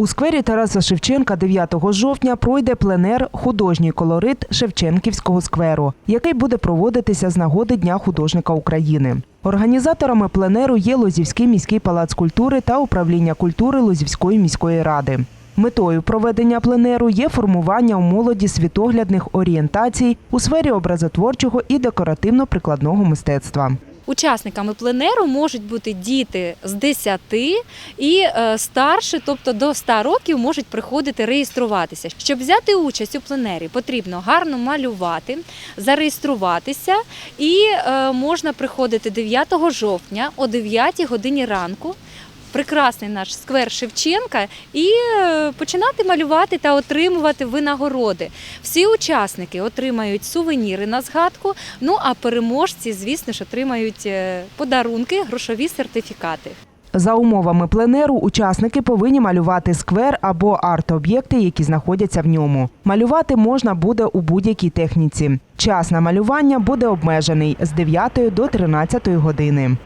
У сквері Тараса Шевченка 9 жовтня пройде пленер Художній колорит Шевченківського скверу, який буде проводитися з нагоди Дня художника України. Організаторами пленеру є Лозівський міський палац культури та управління культури Лозівської міської ради. Метою проведення пленеру є формування у молоді світоглядних орієнтацій у сфері образотворчого і декоративно-прикладного мистецтва. Учасниками пленеру можуть бути діти з 10 і е, старше, тобто до 100 років можуть приходити реєструватися. Щоб взяти участь у пленері, потрібно гарно малювати, зареєструватися, і е, можна приходити 9 жовтня о 9 годині ранку. Прекрасний наш сквер Шевченка і е, починати малювати та отримувати винагороди. Всі учасники отримають сувеніри на згадку. Ну а переможці, звісно ж, отримають е, подарунки, грошові сертифікати. За умовами пленеру учасники повинні малювати сквер або арт-об'єкти, які знаходяться в ньому. Малювати можна буде у будь-якій техніці. Час на малювання буде обмежений з 9 до 13 години.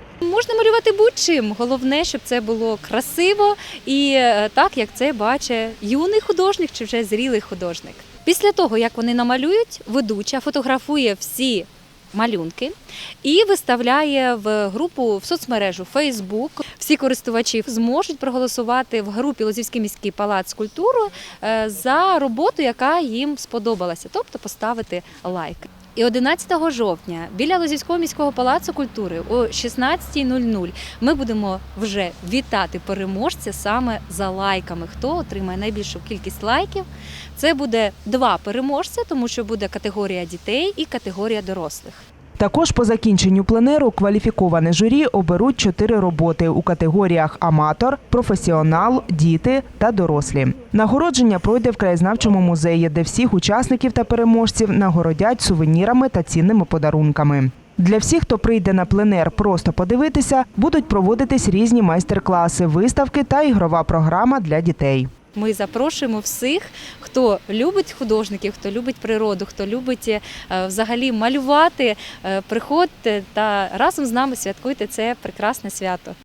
Можна будь-чим. Головне, щоб це було красиво і е, так, як це бачить юний художник чи вже зрілий художник. Після того, як вони намалюють, ведуча фотографує всі малюнки і виставляє в групу в соцмережу Facebook. Всі користувачі зможуть проголосувати в групі Лозівський міський палац культуру е, за роботу, яка їм сподобалася, тобто поставити лайк. І 11 жовтня біля Лозівського міського палацу культури о 16.00 ми будемо вже вітати переможця саме за лайками. Хто отримає найбільшу кількість лайків? Це буде два переможця, тому що буде категорія дітей і категорія дорослих. Також по закінченню пленеру кваліфіковане журі оберуть чотири роботи у категоріях аматор, професіонал, діти та дорослі. Нагородження пройде в краєзнавчому музеї, де всіх учасників та переможців нагородять сувенірами та цінними подарунками. Для всіх, хто прийде на пленер просто подивитися, будуть проводитись різні майстер-класи, виставки та ігрова програма для дітей. Ми запрошуємо всіх, хто любить художників, хто любить природу, хто любить е, взагалі малювати. е, Приходьте та разом з нами святкуйте це прекрасне свято.